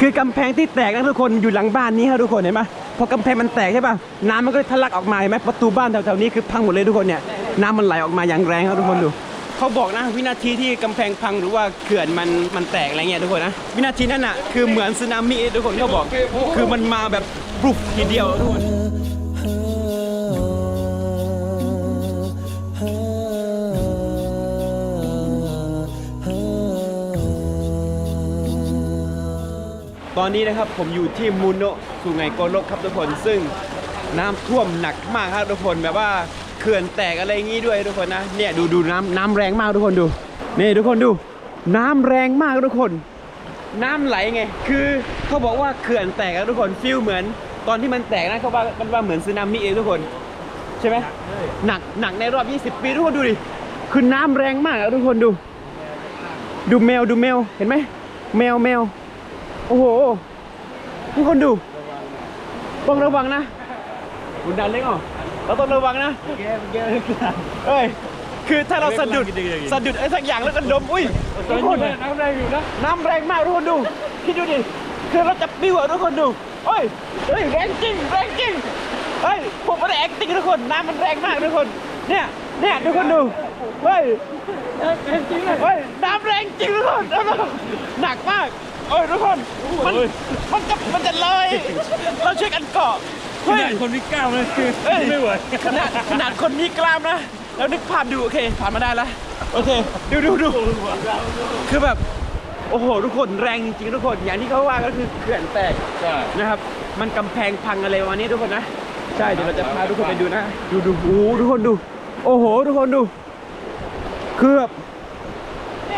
คือกำแพงที่แตกนะทุกคนอยู่หลังบ้านนี้ครับทุกคนเห็นไหมพอกำแพงมันแตกใช่ป่ะน้ำมันก็เลยทะลักออกมาเห็นไหมประตูบ้านแถวๆนี้คือพังหมดเลยทุกคนเนี่ยน้ำมันไหลออกมาอย่างแรงครับทุกคนดูเขาบอกนะวินาทีที่กำแพงพังหรือว่าเขื่อนมันมันแตกอะไรเงี้ยทุกคนนะวินาทีนั้นอะคือเหมือนสึนามิทุกคนเขาบอก คือมันมาแบบปลุกทีเดียวทุกคน ตอนนี้นะครับผมอยู่ที่มูโนะสุไหงโกลกครับทุกคน ซึ่งน้ำท่วมหนักมากครับทุกคนแบบว่าเขื่อนแตกอะไรงี้ด้วยทุกคนนะเนี่ยดูดูน้ำน้ำแรงมากทุกคนดูนี่ทุกคนดู น้ำแรงมากทุกคน น้ำไหลไง คือเขาบอกว่าเขื่อนแตกแล้วทุกคนฟิลเหมือน ตอนที่มันแตกนะเขาว่ามันว่าเหมือนสึนามิเองทุกคน ใช่ไหมหนักหนักในรอบ 20 ปีทุกคนดูดิคือน้ำแรงมากอะทุกคนดู ดูแมวดูแมวเห็นไหมแมวแมว โอ้โหทุกคนดูต้องระวังนะคุณดันเล็กอะเราต้องระวังนะเอ้ยคือถ้าเราสะดุดสะดุดไอ้สักอย่างแล้วก็ดมอุ้ยทุกคนน้ำแรงอยู่นะน้ำแรงมากทุกคนดูคิดดูดิคือเราจะปิ้วอะทุกคนดูเฮ้ยเฮ้ยแรงจริงแรงจริงเฮ้ยผมไม่ได้ acting ทุกคนน้ำมันแรงมากทุกคน เนี่ย เนี่ยทุกคนดู เฮ้ยแรงจริงเลยเฮ้ยน้ำแรงจริงทุกคนน้ำหนักมากเอ้ยทุกคน มันมันจะมันจะลอยเราช่วยกันเกาะขเฮ้ยนาดคนมีกล้ามเลยคือเอ้ยไม่ไหวขนาดขนาดคนมีกล้ามนะ แล้วนึกภาพดูโอเค ผ่านมาได้แล้วโอเค ดูดูดูคือแบบโอ้โห ทุกคนแรงจริงๆทุกคน อย่างที่เขาว่าก็คือเขื่อนแตกใช่นะครับ มันกำแพงพังอะไรวันนี้ทุกคนนะ ใช่ เดี๋ยวเราจะพาทุกคนไปดูนะ ดูดูโอ้โหทุกคนดู โอ้โห ทุกคนดู คือแบบ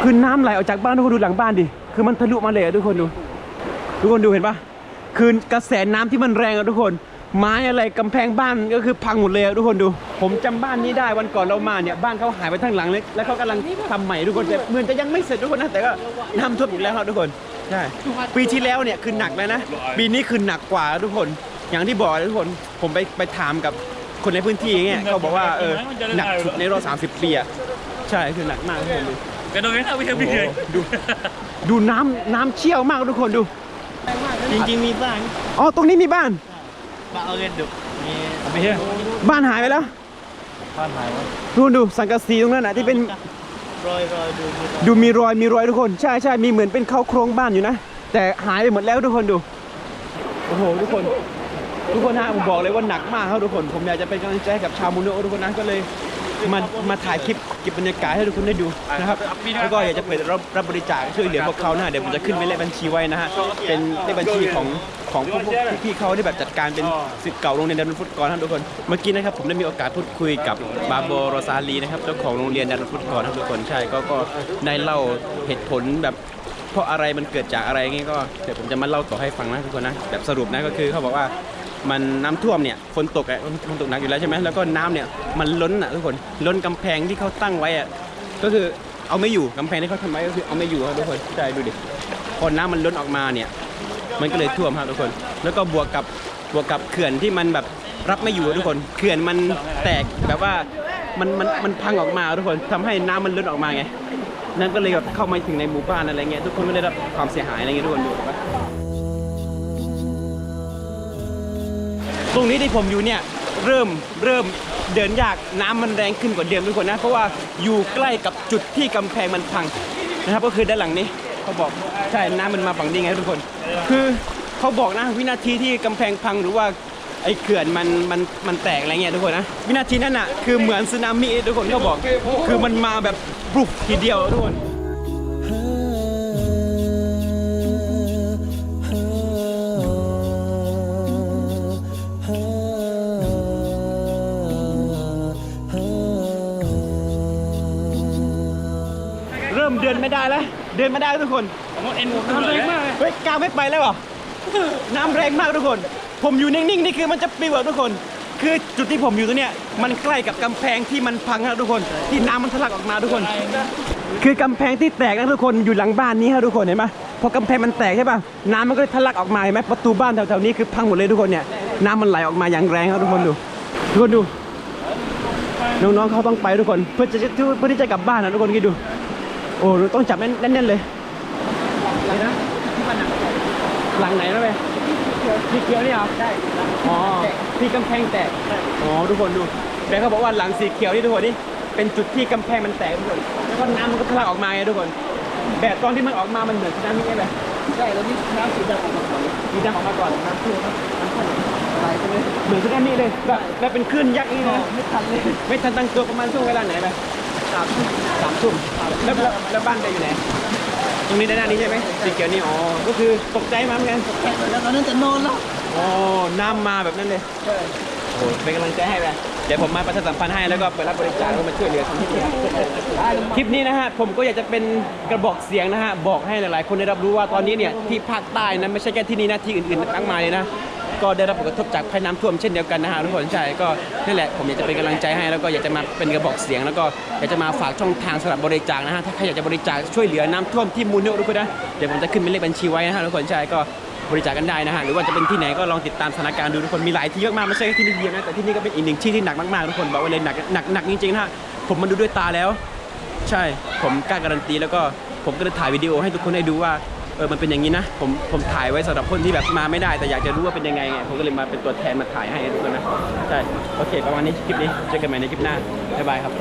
คือน้ำไหลออกจากบ้านทุกคนดูหลังบ้านดิ คือมันทะลุมาเลยอะทุกคนดู ทุกคนดูเห็นปะคือกระแสน้ำที่มันแรงอะทุกคน ไม้อะไรกำแพงบ้านก็คือพังหมดเลยอะทุกคนดู ผมจำบ้านนี้ได้วันก่อนเรามาเนี่ยบ้านเขาหายไปทั้งหลังเลยแล้วเขากำลังทำใหม่ทุกคนแต่เหมือนจะยังไม่เสร็จทุกคนนะแต่ก็น้ำท่วมอีกแล้วครับทุกคนใช่ปีที่แล้วเนี่ยคือหนักแล้วนะปีนี้คือหนักกว่าทุกคน อย่างที่บอกทุกคนผมไปไปถามกับ คนในพื้นที่อย่างเงี้ยเขาบอกว่าเออหนักสุดในรอบ30ปีอะใช่คือหนักมากทุกคนดูกระโดดไม่เข้าไม่ใช่พี่เลย ดูดูน้ำน้ำเชี่ยวมากทุกคนดู จริงๆมีบ้างอ๋อตรงนี้มีบ้านบ้าเอาเงินดุมีเอาไปเถอะบ้านหายไปแล้วบ้านหายวะดูดูสังกะสีตรงนั้นนะที่เป็นรอยรอยดูมีดูมีรอยมีรอยทุกคนใช่ใช่มีเหมือนเป็นเข้าโครงบ้านอยู่นะ แต่หายไปหมดแล้วทุกคนดูโอ้โหทุกคน ทุกคนฮะผมบอกเลยว่าหนักมากครับทุกคน ผมอยากจะเป็นกำลังใจให้กับชาวมูโนะทุกคนนะก็เลยมามาถ่ายคลิปเก็บบรรยากาศให้ทุกคนได้ดูนะครับแล้วก็อยากจะเปิดรับรับบริจาคช่วยเหลือพวกเขานะเดี๋ยวผมจะขึ้นไปเลขบัญชีไว้นะฮะเป็นเลขบัญชีของของพวกพี่ๆเขาที่แบบจัดการเป็นสิทธิ์เก่าโรงเรียนดันฟุตกรครับทุกคนเมื่อกี้นะครับผมได้มีโอกาสพูดคุยกับบาโบโรซาลีนะครับเจ้าของโรงเรียนดันฟุตกรครับทุกคนใช่ก็ก็ได้เล่าเหตุผลแบบเพราะอะไรมันเกิดจากอะไรงี้ก็เดี๋ยวผมจะมาเล่าต่อให้ฟังนะทุกคนนะแบบสรุปนะก็คือเขาบอกว่า มันน้ำท่วมเนี่ยฝนตกอะฝนตกหนักอยู่แล้วใช่ไหมแล้วก็น้ำเนี่ยมันล้นอะทุกคนล้นกำแพงที่เขาตั้งไว้อะก็คือเอาไม่อยู่กำแพงที่เขาทำไว้ก็คือเอาไม่อยู่ครับทุกคนใช่ดูดิพอน้ำมันล้นออกมาเนี่ยมันก็เลยท่วมครับทุกคน แล้วก็บวกกับบวกกับเขื่อนที่มันแบบรับไม่อยู่ทุกคน เขื่อนมันแตกแบบว่ามันมันมันพังออกมาทุกคนทำให้น้ำมันล้นออกมาไงนั่นก็เลยแบบเข้ามาถึงในหมู่บ้านอะไรเงี้ยทุกคนก็ได้รับความเสียหายอะไรเงี้ยทุกคนดู ตรงนี้ที่ผมอยู่เนี่ยเริ่มเริ่มเดินยากน้ำมันแรงขึ้นกว่าเดิมทุกคนนะ เพราะว่าอยู่ใกล้กับจุดที่กำแพงมันพังนะครับ ก็คือด้านหลังนี้เขาบอกใช่น้ำมันมาฝั่งนี้ไงทุกคน คือเขาบอกนะวินาทีที่กำแพงพังหรือว่าไอ้เขื่อนมันมันมันแตกอะไรเงี้ยทุกคนนะวินาทีนั้นอะคือเหมือนสึนามิทุกคนเขาบอก คือมันมาแบบปลุกทีเดียวทุกคน ไม่ได้แล้ว เดินไม่ได้แล้วทุกคนผมว่าเอ็นทำแรงมากเลยเฮ้ยกาวไม่ไปแล้วเหรอน้ำแรงมากทุกคน ผมอยู่นิ่งๆนี่คือมันจะปลิวอะทุกคน คือจุดที่ผมอยู่ตรงเนี้ยมันใกล้กับกำแพงที่มันพังครับทุกคน ที่น้ำมันทะลักออกมาทุกคน คือกำแพงที่แตกนะทุกคนอยู่หลังบ้านนี้ครับทุกคนเห็นไหมพอกำแพงมันแตกใช่ป่ะน้ำมันก็เลยทะลักออกมาเห็นไหมประตูบ้านแถวๆนี้คือพังหมดเลยทุกคนเนี่ยน้ำมันไหลออกมาอย่างแรงครับทุกคนดูทุกคนดู น้องๆเขาต้องไปทุกคนเพื่อจะเพื่อที่จะกลับบ้านนะทุกคนคิดดู โอ้ต้องจับแน่นๆเลยหลังไหนนะเว้ยสีเขียวนี่เหรอใช่อ๋อที่กำแพงแตกอ๋อทุกคนดูแบงค์เขาบอกว่าหลังสีเขียวนี่ทุกคนนี่เป็นจุดที่กำแพงมันแตกทุกคนแล้วก็น้ำมันก็ทะลักออกมาไงทุกคนแบบตอนที่มันออกมามันเหมือนสึนามิไงแบบใช่แล้วนี่น้ำสีดำออกมาก่อนมีน้ำออกมาก่อนน้ำท่วมครับอะไรใช่ไหมเหมือนสึนามิเลยแบบแล้วเป็นคลื่นยักษ์นี่นะไม่ทันเลยไม่ทันตั้งตัวประมาณช่วงเวลาไหนไปสามทุ่มสามทุ่มแล้วแล้วแล้วบ้านแกอยู่ไหน ตรงนี้ด้านหน้านี้ใช่ไหมสีเขียวนี่ อ๋อ ก็คือตกใจมาเหมือนกัน แล้วตอนนั้นจะนอนแล้วอ๋อ น้ำมาแบบนั้นเลยใช่โอ้เป็นกำลังใจให้ไปเดี๋ยวผมมาประชาสัมพันธ์ให้แล้วก็เปิดรับบริจาคแล้วก็มาช่วยเหลือทำที่นี่คลิปนี้นะฮะผมก็อยากจะเป็นกระบอกเสียงนะฮะบอกให้หลายๆ คนได้รับรู้ว่าตอนนี้เนี่ยที่ภาคใต้นะไม่ใช่แค่ที่นี่นะที่อื่นๆมากมายเลยนะ ก็ได้รับผลกระทบจากภัยน้ำท่วมเช่นเดียวกันนะฮะทุกคนใช่ก็นี่แหละผมอยากจะเป็นกำลังใจให้แล้วก็อยากจะมาเป็นกระบอกเสียง แล้วก็อยากจะมาฝากช่องทางสำหรับบริจาคนะฮะถ้าใครอยากจะบริจาคช่วยเหลือน้ำท่วมที่มูลนิธิทุกคนนะเดี๋ยวผมจะขึ้นเป็นเลขบัญชีไว้นะฮะทุกคนใช่ก็บริจาคกันได้นะฮะหรือว่าจะเป็นที่ไหนก็ลองติดตามสถานการณ์ดูทุกคนมีหลายที่เยอะมากไม่ใช่แค่ที่นี่เดียวนะแต่ที่นี่ก็เป็นอีกหนึ่งที่ที่หนักมากๆทุกคนบอกไว้เลยหนักหนักหนักจริงๆนะฮะผมมาดูด้วยตาแล้ว ใช่ผมกล้าการันตีแล้วก็ผมก็เลยถ่ายวิดีโอให้ทุกคนได้ดูว่า เออมันเป็นอย่างนี้นะผมผมถ่ายไว้สำหรับคนที่แบบมาไม่ได้แต่อยากจะรู้ว่าเป็นยังไงไงผมก็เลยมาเป็นตัวแทนมาถ่ายให้ทุกคนนะใช่โอเค ประมาณนี้คลิปนี้เจอกันใหม่ในคลิปหน้าบ๊ายบายครับ